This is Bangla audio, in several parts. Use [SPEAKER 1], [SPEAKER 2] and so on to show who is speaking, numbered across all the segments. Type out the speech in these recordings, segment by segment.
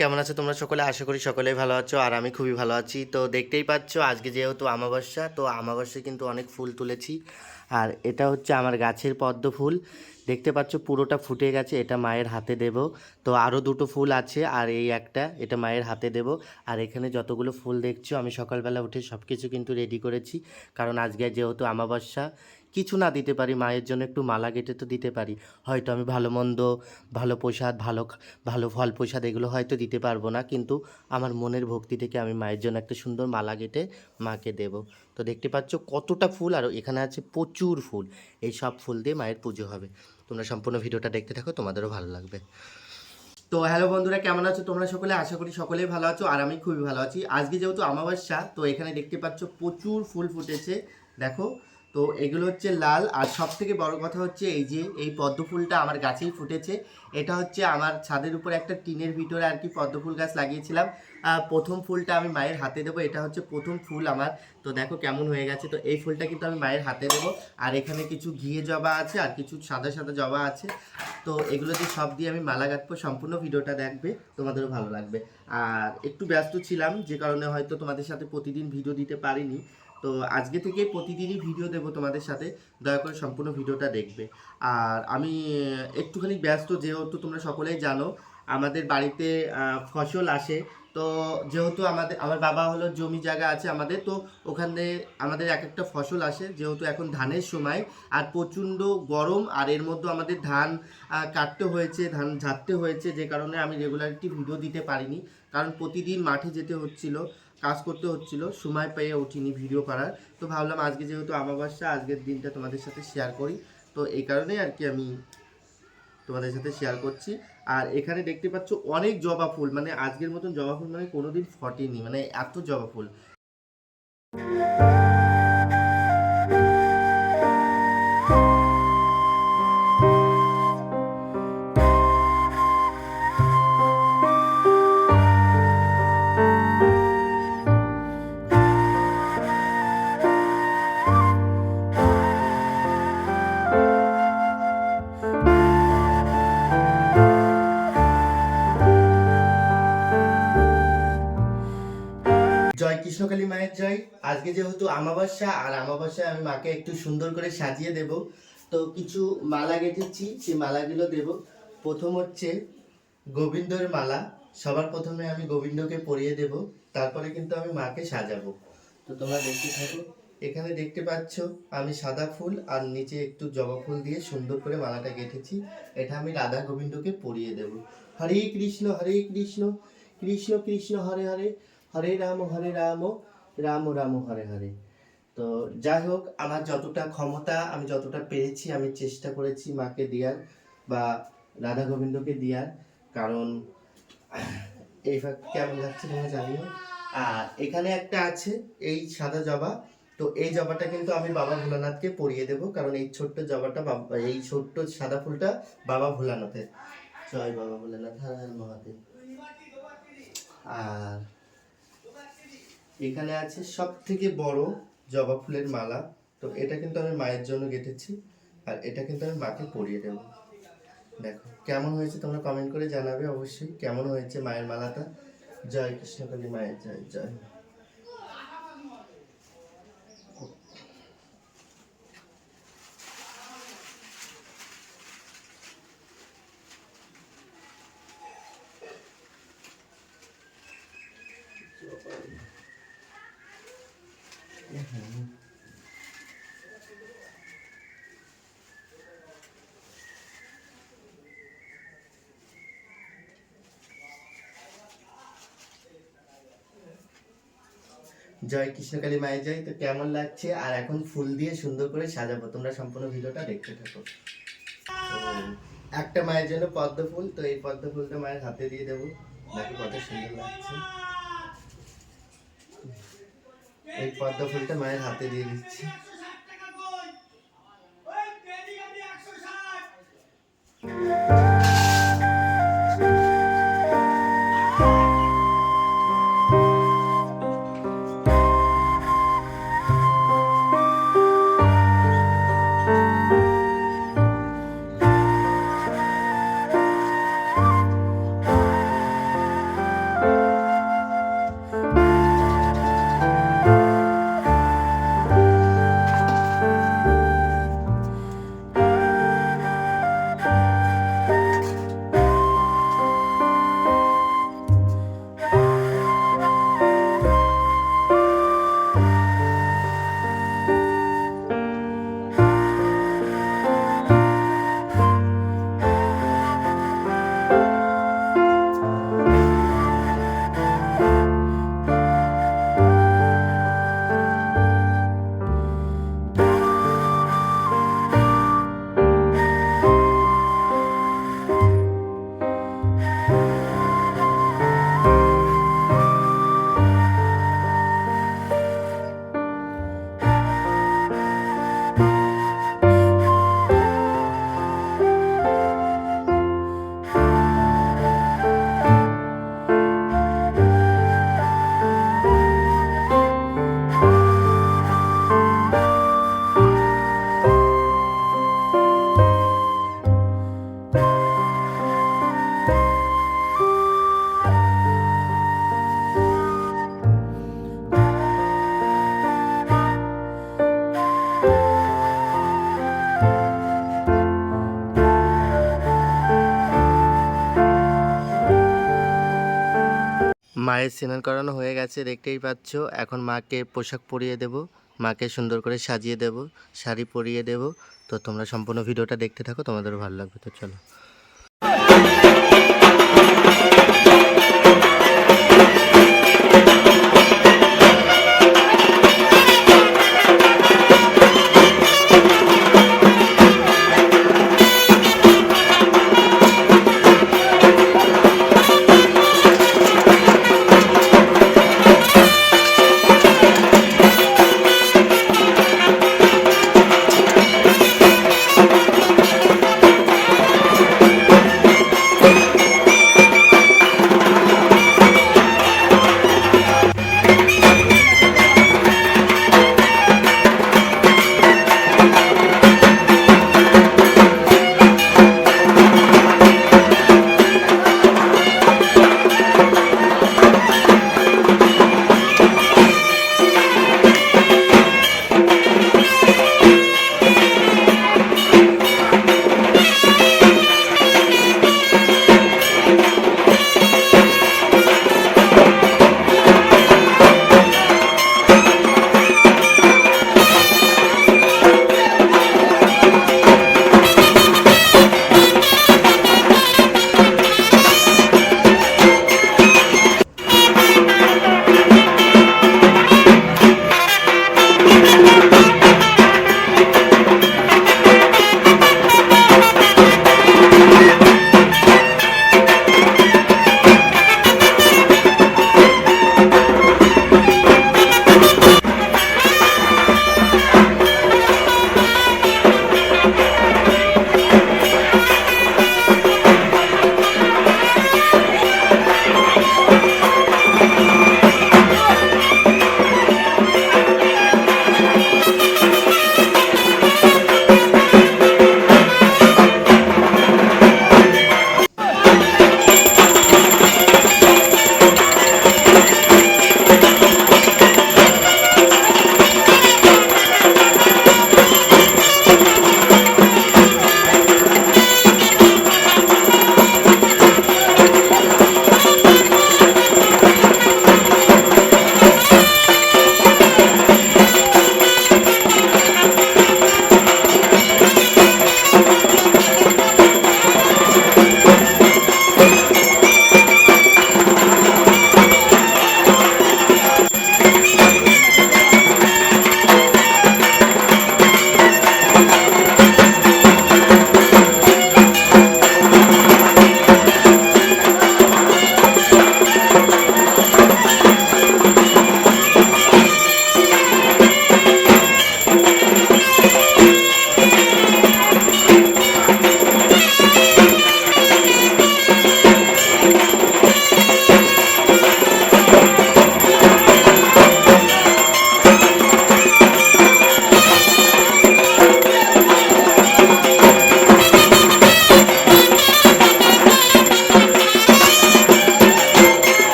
[SPEAKER 1] কেমন আছো তোমরা সকলে আশা করি সকলে ভালো আছো আর আমি খুবই ভালো আছি তো দেখতেই পাচ্ছ আজকে যেহেতু আমাবস্যা তো আমাবস্যায় কিন্তু অনেক ফুল তুলেছি আর এটা হচ্ছে আমার গাছের পদ্ম ফুল দেখতে পাচ্ছ পুরোটা ফুটে গেছে এটা মায়ের হাতে দেব তো আরও দুটো ফুল আছে আর এই একটা এটা মায়ের হাতে দেব আর এখানে যতগুলো ফুল দেখছো আমি সকালবেলা উঠে সব কিছু কিন্তু রেডি করেছি কারণ আজকে যেহেতু আমাবস্যা কিছু না দিতে পারি মায়ের জন্য একটু মালা গেটে তো দিতে পারি হয়তো আমি ভালো মন্দ ভালো প্রসাদ ভালো ভালো ফল প্রসাদ এগুলো হয়তো দিতে পারবো না কিন্তু আমার মনের ভক্তি থেকে আমি মায়ের জন্য একটা সুন্দর মালা গেটে মাকে দেব তো দেখতে পাচ্ছ কতটা ফুল আর এখানে আছে প্রচুর ফুল এই সব ফুল দিয়ে মায়ের পুজো হবে তোমরা সম্পূর্ণ ভিডিওটা দেখতে থাকো তোমাদেরও ভালো লাগবে তো হ্যালো বন্ধুরা কেমন আছো তোমরা সকলে আশা করি সকলেই ভালো আছো আর আমি খুবই ভালো আছি আজকে যেহেতু আমাবাস্যা তো এখানে দেখতে পাচ্ছ প্রচুর ফুল ফুটেছে দেখো তো এগুলো হচ্ছে লাল আর সব থেকে বড় কথা হচ্ছে এই যে এই পদ্ম ফুলটা আমার গাছেই ফুটেছে এটা হচ্ছে আমার ছাদের উপর একটা টিনের ভিতরে আর কি পদ্ম ফুল গাছ লাগিয়েছিলাম প্রথম ফুলটা আমি মায়ের হাতে দেবো এটা হচ্ছে প্রথম ফুল আমার তো দেখো কেমন হয়ে গেছে তো এই ফুলটা কিন্তু আমি মায়ের হাতে দেবো আর এখানে কিছু ঘিয়ে জবা আছে আর কিছু সাদা সাদা জবা আছে তো এগুলো যে সব দিয়ে আমি মালা গাঁথবো সম্পূর্ণ ভিডিওটা দেখবে তোমাদেরও ভালো লাগবে আর একটু ব্যস্ত ছিলাম যে কারণে হয়তো তোমাদের সাথে প্রতিদিন ভিডিও দিতে পারিনি তো আজকে থেকে প্রতিদিনই ভিডিও দেবো তোমাদের সাথে দয়া করে সম্পূর্ণ ভিডিওটা দেখবে আর আমি একটুখানি ব্যস্ত যেহেতু তোমরা সকলেই জানো আমাদের বাড়িতে ফসল আসে তো যেহেতু আমাদের আমার বাবা হলো জমি জায়গা আছে আমাদের তো ওখানে আমাদের এক একটা ফসল আসে যেহেতু এখন ধানের সময় আর প্রচণ্ড গরম আর এর মধ্যে আমাদের ধান কাটতে হয়েছে ধান ঝাড়তে হয়েছে যে কারণে আমি রেগুলারিটি ভিডিও দিতে পারিনি কারণ প্রতিদিন মাঠে যেতে হচ্ছিলো কাজ করতে হচ্ছিল সময় পেয়ে উঠিনি ভিডিও করার তো ভাবলাম আজকে যেহেতু আমাবাসা আজকের দিনটা তোমাদের সাথে শেয়ার করি তো এই কারণেই আর কি আমি তোমাদের সাথে শেয়ার করছি আর এখানে দেখতে পাচ্ছ অনেক জবা ফুল মানে আজকের মতন জবা ফুল মানে কোনোদিন ফটেনি মানে এত জবা ফুল জয় কৃষ্ণকালী মায়ের জয় আজকে যেহেতু আমাবাসা আর আমাবাসায় আমি মাকে একটু সুন্দর করে সাজিয়ে দেব তো কিছু মালা গেঁথেছি সেই মালাগুলো দেব প্রথম হচ্ছে গোবিন্দর মালা সবার প্রথমে আমি গোবিন্দকে পরিয়ে দেব তারপরে কিন্তু আমি মাকে সাজাবো তো তোমরা দেখতে থাকো এখানে দেখতে পাচ্ছ আমি সাদা ফুল আর নিচে একটু জবা ফুল দিয়ে সুন্দর করে মালাটা গেঁথেছি এটা আমি রাধা গোবিন্দকে পরিয়ে দেব হরে কৃষ্ণ হরে কৃষ্ণ কৃষ্ণ কৃষ্ণ হরে হরে হরে রাম হরে রাম রাম রাম হরে হরে তো যাই হোক আমার যতটা ক্ষমতা আমি যতটা পেরেছি আমি চেষ্টা করেছি মাকে দেওয়ার বা রাধা গোবিন্দকে দেওয়ার কারণ এই কেমন লাগছে না জানিও আর এখানে একটা আছে এই সাদা জবা তো এই জবাটা কিন্তু আমি বাবা ভোলানাথকে পরিয়ে দেব কারণ এই ছোট্ট জবাটা এই ছোট্ট সাদা ফুলটা বাবা ভোলানাথের জয় বাবা ভোলানাথ হর হর মহাদেব আর এখানে আছে সব থেকে বড় জবা ফুলের মালা তো এটা কিন্তু আমি মায়ের জন্য গেঁথেছি আর এটা কিন্তু আমি মাকে পরিয়ে দেব দেখো কেমন হয়েছে তোমরা কমেন্ট করে জানাবে অবশ্যই কেমন হয়েছে মায়ের মালাটা জয় কৃষ্ণকালী মায়ের জয় জয় Mm-hmm. জয় কৃষ্ণকালী মায়ের জয় তো কেমন লাগছে আর এখন ফুল দিয়ে সুন্দর করে সাজাবো তোমরা সম্পূর্ণ ভিডিওটা দেখতে থাকো একটা মায়ের জন্য পদ্ম ফুল তো এই পদ্ম ফুলটা মায়ের হাতে দিয়ে দেবো দেখো কত সুন্দর লাগছে এই পদ্ম ফুলটা মায়ের হাতে দিয়ে দিচ্ছি মায়ের স্নান করানো হয়ে গেছে দেখতেই পাচ্ছ এখন মাকে পোশাক পরিয়ে দেব মাকে সুন্দর করে সাজিয়ে দেব শাড়ি পরিয়ে দেব তো তোমরা সম্পূর্ণ ভিডিওটা দেখতে থাকো তোমাদের ভালো লাগবে তো চলো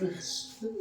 [SPEAKER 2] 嗯。